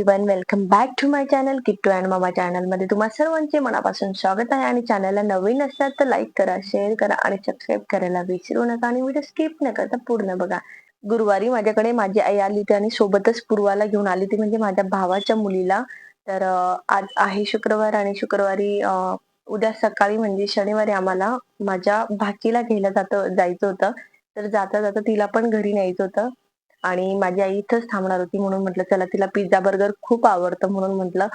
Hello everyone welcome back to my channel Kittu and Mama चॅनलमध्ये तुम्हा सर्वांचे मनापासून स्वागत आहे. आणि चॅनलला नवीन असतात तर लाईक करा शेअर करा आणि सबस्क्राईब करायला विसरू नका आणि व्हिडिओ स्किप न करता पूर्ण बघा. गुरुवारी माझ्याकडे माझी आई आली होती आणि सोबतच पूर्वाला घेऊन आली होती म्हणजे माझ्या भावाच्या मुलीला. तर आज आहे शुक्रवार आणि शुक्रवारी उद्या सकाळी म्हणजे शनिवारी आम्हाला माझ्या भाचीला घ्यायला जात जायचं होतं. तर जाता जाता तिला पण घरी न्यायचं होतं. आणि माझी आई इथंच थांबणार होती म्हणून म्हटलं चला तिला पिझ्झा बर्गर खूप आवडतं म्हणून म्हटलं.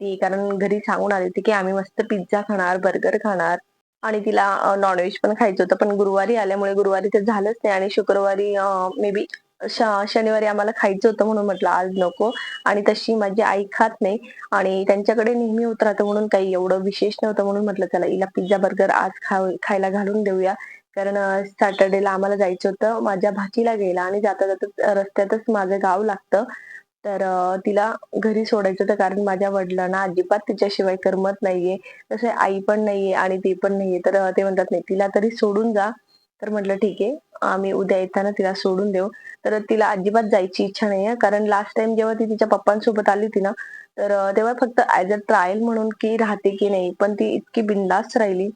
ती कारण घरी सांगून आली होती की आम्ही मस्त पिझ्झा खाणार बर्गर खाणार. आणि तिला नॉनव्हेज पण खायचं होतं पण गुरुवारी आल्यामुळे गुरुवारी ते झालंच नाही आणि शुक्रवारी मे बी शनिवारी आम्हाला खायचं होतं म्हणून म्हटलं आज नको. आणि तशी माझी आई खात नाही आणि त्यांच्याकडे नेहमी होत राहतं म्हणून काही एवढं विशेष नव्हतं म्हणून म्हटलं चला हिला पिझ्झा बर्गर आज खा खायला घालून देऊया. कारण सॅटर्डेला आम्हाला जायचं होतं. माझ्या भाचीला गेला आणि जाता जाता रस्त्यातच माझं गाव लागतं. तर तिला घरी सोडायचं होतं कारण माझ्या वडिलांना अजिबात तिच्याशिवाय करमत नाहीये. तसे आई पण नाहीये आणि ती पण नाहीये. तर ते म्हणतात नाही तिला तरी सोडून जा. तर म्हटलं ठीक आहे. आम्ही उद्या येताना तिला सोडून देऊ. तर तिला अजिबात जायची इच्छा नाहीये. कारण लास्ट टाइम जेव्हा ती तिच्या पप्पांसोबत आली होती ना तर तेव्हा फक्त ऍज अ ट्रायल म्हणून की राहते की नाही पण ती इतकी बिंदास राहिली.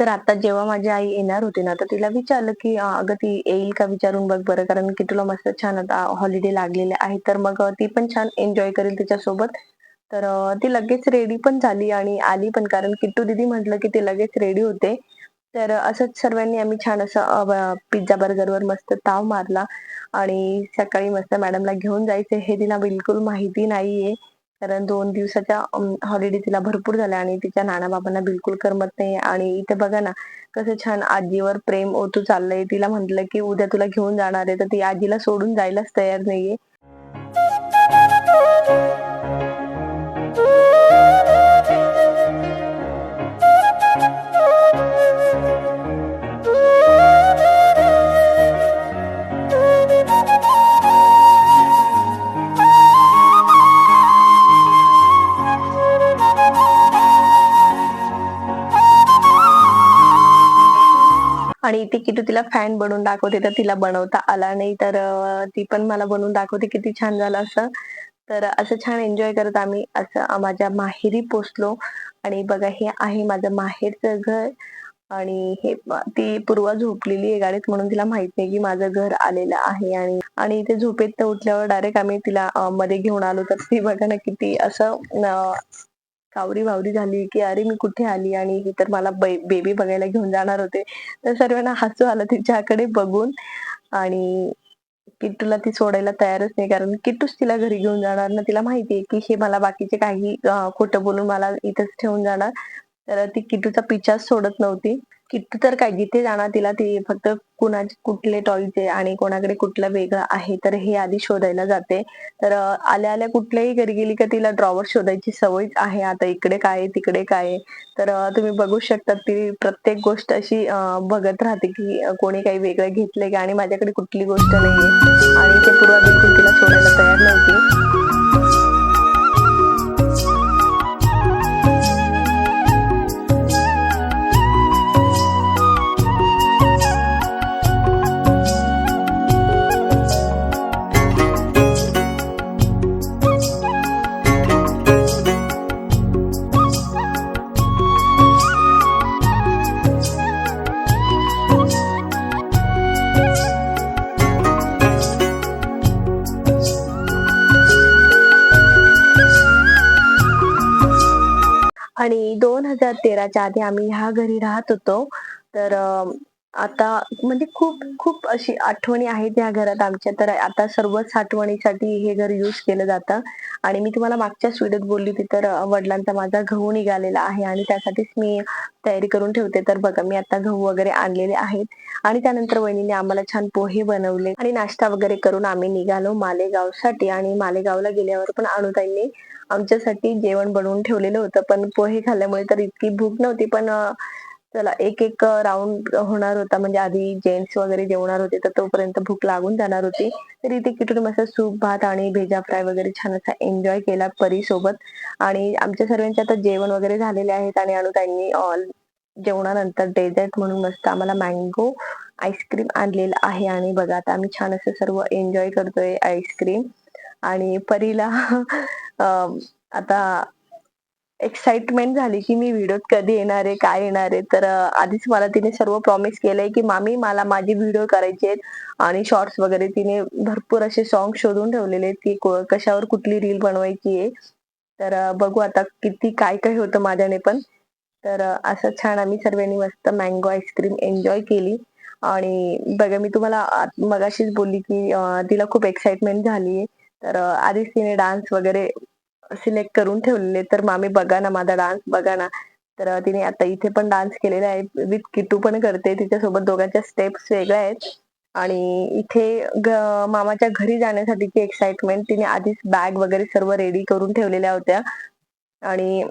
तर आता जेव्हा माझी आई येणार होती ना तर तिला विचारलं की अं, अगं ती येईल का विचारून बघ बरं कारण की तुला मस्त छान आता हॉलिडे लागलेले आहे. तर मग ती पण छान एन्जॉय करेल तिच्यासोबत. तर अं, ती लगेच रेडी पण झाली आणि आली पण कारण किट्टू दीदी म्हटलं की ते लगेच रेडी होते. तर असंच सर्वांनी आम्ही छान असं पिझ्झा बर्गरवर मस्त ताव मारला आणि सकाळी मस्त मॅडमला घेऊन जायचे हे तिला बिलकुल माहिती नाहीये. कारण दोन दिवसाच्या हॉलिडे तिला भरपूर झाल्या आणि तिच्या नाना बाबांना बिलकुल करमत नाही. आणि इथे बघा ना कसं छान आजीवर प्रेम ओतू चाललंय. तिला म्हटलं की उद्या तुला घेऊन जाणार आहे. तर ती आजीला सोडून जायलाच तयार नाहीये. आणि ती किती तिला फॅन बनवून दाखवते तर तिला बनवता आला नाही. तर ती पण मला बनवून दाखवते किती छान झालं असं. तर असं छान एन्जॉय करत आम्ही असं माझ्या माहेरी पोचलो. आणि बघा हे आहे माझं माहेरचं घर. आणि हे ती पूर्वा झोपलेली आहे गाडीत म्हणून तिला माहीत नाही की माझं घर आलेलं आहे. आणि आणि इथे झोपेत उठल्यावर डायरेक्ट आम्ही तिला मध्ये घेऊन आलो. तर ती बघा ना किती असं कावरी बावरी झाली की अरे मी कुठे आली आणि ही तर मला बेबी बघायला घेऊन जाणार होते. तर सर्वांना हसू आलं तिच्याकडे बघून आणि किट्टूला ती सोडायला तयारच नाही कारण किट्टूच तिला घरी घेऊन जाणार ना तिला माहितीये की हे मला बाकीचे काही खोटं बोलून मला इथंच ठेवून जाणार. तर ती किटूचा पिच्छाच सोडत नव्हती. किट्टू तर काय जिथे जाणार तिला ती फक्त कुणाचे कुठले टॉयचे आणि कोणाकडे कुठलं वेगळं आहे तर हे आधी शोधायला जाते. तर आल्या आल्या कुठल्याही घरी गेली का तिला ड्रॉवर शोधायची सवयच आहे. आता इकडे काय आहे, तिकडे काय तर तुम्ही बघू शकता ती प्रत्येक गोष्ट अशी बघत राहते की कोणी काही वेगळं घेतलंय का? आणि माझ्याकडे कुठली गोष्ट नाहीये. आणि ते पूर्वा बिलकुल तिला सोडायला तयार नव्हती. आणि दोन हजार तेराच्या आधी आम्ही ह्या घरी राहत होतो. तर आता म्हणजे खूप खूप अशी आठवणी आहेत या घरात आमच्या. तर आता सर्वच आठवणीसाठी हे घर युज केलं जातं. आणि मी तुम्हाला मागच्याच व्हिडिओत बोलली होती तर वडिलांचा माझा गहू निघालेला आहे आणि त्यासाठीच मी तयारी करून ठेवते. तर बघा मी आता गहू वगैरे आणलेले आहेत. आणि त्यानंतर वहिनीने आम्हाला छान पोहे बनवले. आणि नाश्ता वगैरे करून आम्ही निघालो मालेगावसाठी. आणि मालेगावला गेल्यावर पण अनुताईंनी आमच्यासाठी जेवण बनवून ठेवलेलं होतं पण पोहे खाल्ल्यामुळे तर इतकी भूक नव्हती पण चला एक एक राऊंड होणार होता. म्हणजे आधी जेंट्स वगैरे जेवणार होते तर तोपर्यंत भूक लागून जाणार होती. तर इथे किटून मस्त सूप भात आणि भेजा फ्राय वगैरे छान असा एन्जॉय केला परी सोबत आणि आमच्या सर्वांचे आता जेवण वगैरे झालेले आहेत आणि अनुताईंनी ऑल जेवणानंतर डेझर्ट म्हणून मस्त आम्हाला मँगो आईस्क्रीम आणलेलं आहे. आणि बघा आता आम्ही छान असं सर्व एन्जॉय करतोय आईस्क्रीम आणि परीला आता एक्साइटमेंट झाली की मी व्हिडिओ कधी येणार आहे काय येणार आहे. तर आधीच मला तिने सर्व प्रॉमिस केलंय की मामी मला माझे व्हिडिओ करायचे आहेत. आणि शॉर्ट्स वगैरे तिने भरपूर असे सॉन्ग शोधून ठेवलेले आहेत की कशावर कुठली रील बनवायची आहे. तर बघू आता किती काय काय होतं माझ्याने पण. तर असं छान आम्ही सर्वांनी मस्त मँगो आईस्क्रीम एन्जॉय केली. आणि बघा मी तुम्हाला मगाशीच बोलली की तिला खूप एक्साइटमेंट झाली तर आधीच तिने डान्स वगैरे सिलेक्ट करून ठेवलेले. तर मामी बघा ना माझा डान्स बघा ना. तर तिने आता इथे पण डान्स केलेला आहे. विथ किटू पण करते. तिच्यासोबत दोघांच्या स्टेप्स वेगळ्या आहेत. आणि इथे ग- मामाच्या घरी जाण्यासाठीची एक्साइटमेंट तिने आधीच बॅग वगैरे सर्व रेडी करून ठेवलेल्या होत्या. आणि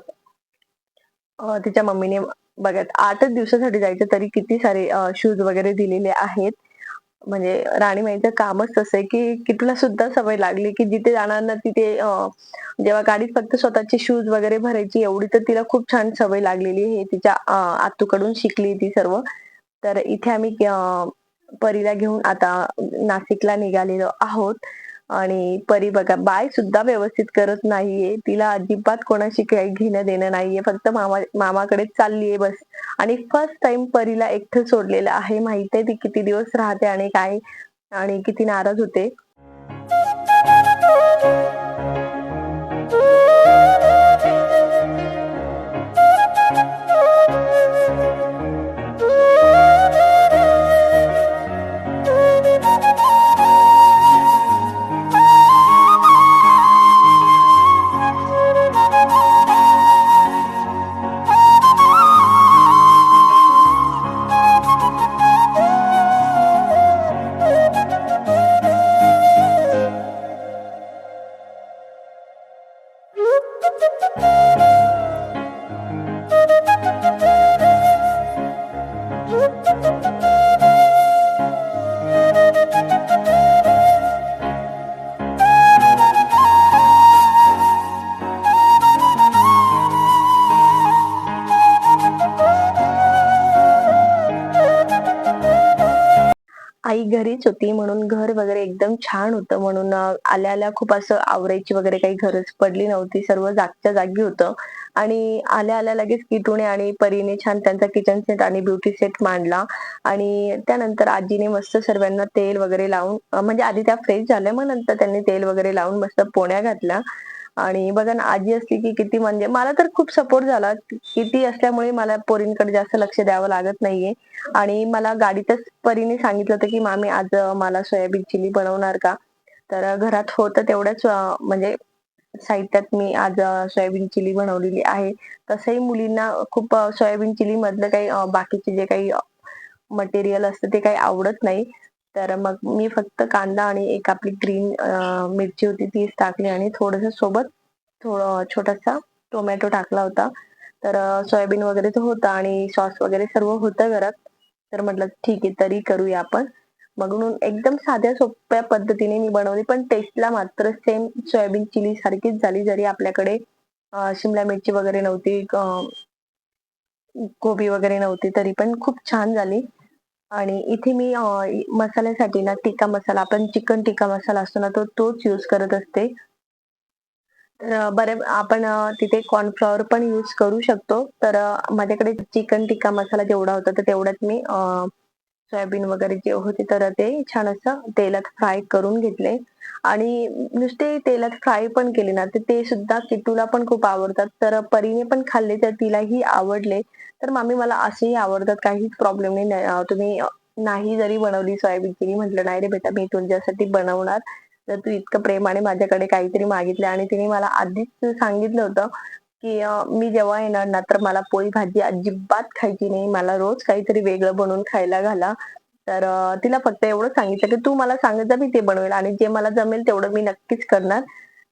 तिच्या मम्मीने बघा आठच दिवसासाठी जायचं तरी किती सारे शूज वगैरे दिलेले आहेत. म्हणजे राणीमाईचं कामच तसं आहे की किटूला सुद्धा सवय लागली की जिथे जाणार ना तिथे जेव्हा गाडीत फक्त स्वतःचे शूज वगैरे भरायची एवढी तर तिला खूप छान सवय लागलेली हे तिच्या आतूकडून शिकली ती सर्व. तर इथे आम्ही परीला घेऊन आता नाशिकला निघालेलो आहोत. आणि परी बघा बाय सुद्धा व्यवस्थित करत नाहीये. तिला अजिबात कोणाशी काही घेणं देणं नाहीये. फक्त मामा मामाकडे चाललीये बस. आणि फर्स्ट टाइम परीला एकटं सोडलेलं आहे. माहीत आहे ती किती दिवस राहते आणि काय आणि किती नाराज होते. Thank you. आई घरीच होती म्हणून घर वगैरे एकदम छान होतं म्हणून आल्या आल्या खूप असं आवरायची वगैरे काही गरज पडली नव्हती. सर्व जागच्या जागी होतं. आणि आल्या आल्या लगेच किटूने आणि परीने छान त्यांचा किचन सेट आणि ब्युटी सेट मांडला. आणि त्यानंतर आजीने मस्त सर्वांना तेल वगैरे लावून म्हणजे आधी त्या फ्रेश झाल्या मग नंतर त्यांनी तेल वगैरे लावून मस्त पोण्या घातल्या. आणि बघा ना आजी असली की किती म्हणजे मला तर खूप सपोर्ट झाला. किती असल्यामुळे मला पोरींकडे जास्त लक्ष द्यावं लागत नाहीये. आणि मला गाडीतच परीने सांगितलं होतं की मामी आज मला सोयाबीन चिली बनवणार का? तर घरात होतं तेवढ्याच म्हणजे साहित्यात मी आज सोयाबीन चिली बनवलेली आहे. तसंही मुलींना खूप सोयाबीन चिली मधलं काही बाकीचे जे काही मटेरियल असतं ते काही आवडत नाही. तर मग मी फक्त कांदा आणि एक आपली ग्रीन मिरची होती तीच टाकली आणि थोडस सोबत थोडं छोटासा टोमॅटो टाकला होता. तर सोयाबीन वगैरे तर होता आणि सॉस वगैरे सर्व होतं घरात. तर म्हटलं ठीक आहे तरी करूया आपण. मग म्हणून एकदम साध्या सोप्या पद्धतीने मी बनवली पण टेस्टला मात्र सेम सोयाबीन चिली सारखीच झाली जरी आपल्याकडे शिमला मिरची वगैरे नव्हती गोबी वगैरे नव्हती तरी पण खूप छान झाली. आणि इथे मी अं, मसाल्यासाठी ना टिक्का मसाला आपण चिकन टिक्का मसाला असतो ना तो तोच यूज करत असते. तर अं, बरे आपण अं, तिथे कॉर्नफ्लॉवर पण यूज करू शकतो. तर माझ्याकडे चिकन टिक्का मसाला जेवढा होता तर तेवढ्यात मी अं, सोयाबीन वगैरे जे होते तर ते छान असं तेलात फ्राय करून घेतले. आणि नुसते तेलात फ्राय पण केले ना तर ते सुद्धा किटूला पण खूप आवडतात. तर परीने पण खाल्ले तर तिलाही आवडले. तर मामी मला असेही आवडतात काहीच प्रॉब्लेम नाही. तुम्ही नाही जरी बनवली सोयाबीन चिली म्हटलं नाही रे बेटा मी तुझ्यासाठी बनवणार. तर तू इतकं प्रेमाने माझ्याकडे काहीतरी मागितलं आणि तिने मला आधीच सांगितलं होतं. की मी जेव्हा येणार ना तर मला पोळी भाजी अजिबात खायची नाही. मला रोज काहीतरी वेगळं बनवून खायला घाला. तर तिला फक्त एवढं सांगितलं की तू मला सांगत जा मी ते बनवेल आणि जे मला जमेल तेवढं मी नक्कीच करणार.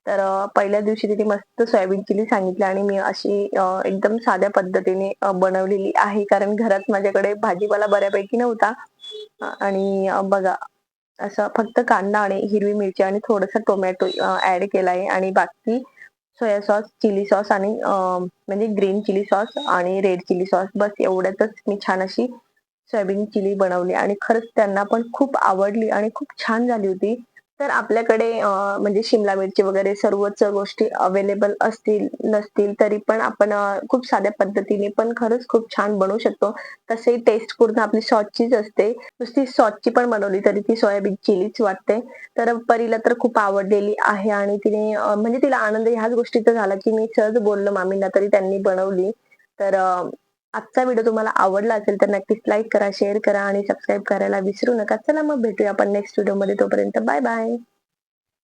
तर पहिल्या दिवशी तिने मस्त सोयाबीन चिली सांगितली आणि मी अशी एकदम साध्या पद्धतीने बनवलेली आहे. कारण घरात माझ्याकडे भाजीपाला बऱ्यापैकी नव्हता. आणि बघा असं फक्त कांदा आणि हिरवी मिरची आणि थोडंसं टोमॅटो ऍड केलाय आणि बाकी सोया सॉस चिली सॉस आणि म्हणजे ग्रीन चिली सॉस आणि रेड चिली सॉस. बस एवढ्यातच मी छान अशी सोयाबीन चिली बनवली आणि खरंच त्यांना पण खूप आवडली आणि खूप छान झाली होती. तर आपल्याकडे म्हणजे शिमला मिरची वगैरे सर्वच गोष्टी अवेलेबल असतील नसतील तरी पण आपण खूप साध्या पद्धतीने पण खरंच खूप छान बनवू शकतो. तसे टेस्ट पूर्ण आपली सॉसचीच असते. नुसती सॉसची पण बनवली तरी ती सोयाबीन चिलीच वाटते. तर परीला तर खूप आवडलेली आहे आणि तिने म्हणजे तिला आनंद ह्याच गोष्टीचा झाला की मी सहज बोललो मामींना तरी त्यांनी बनवली. तर आजचा व्हिडिओ तुम्हाला आवडला असेल तर नक्कीच लाईक करा शेअर करा आणि सबस्क्राईब करायला विसरू नका. चला मग भेटूया आपण नेक्स्ट व्हिडिओमध्ये तोपर्यंत बाय बाय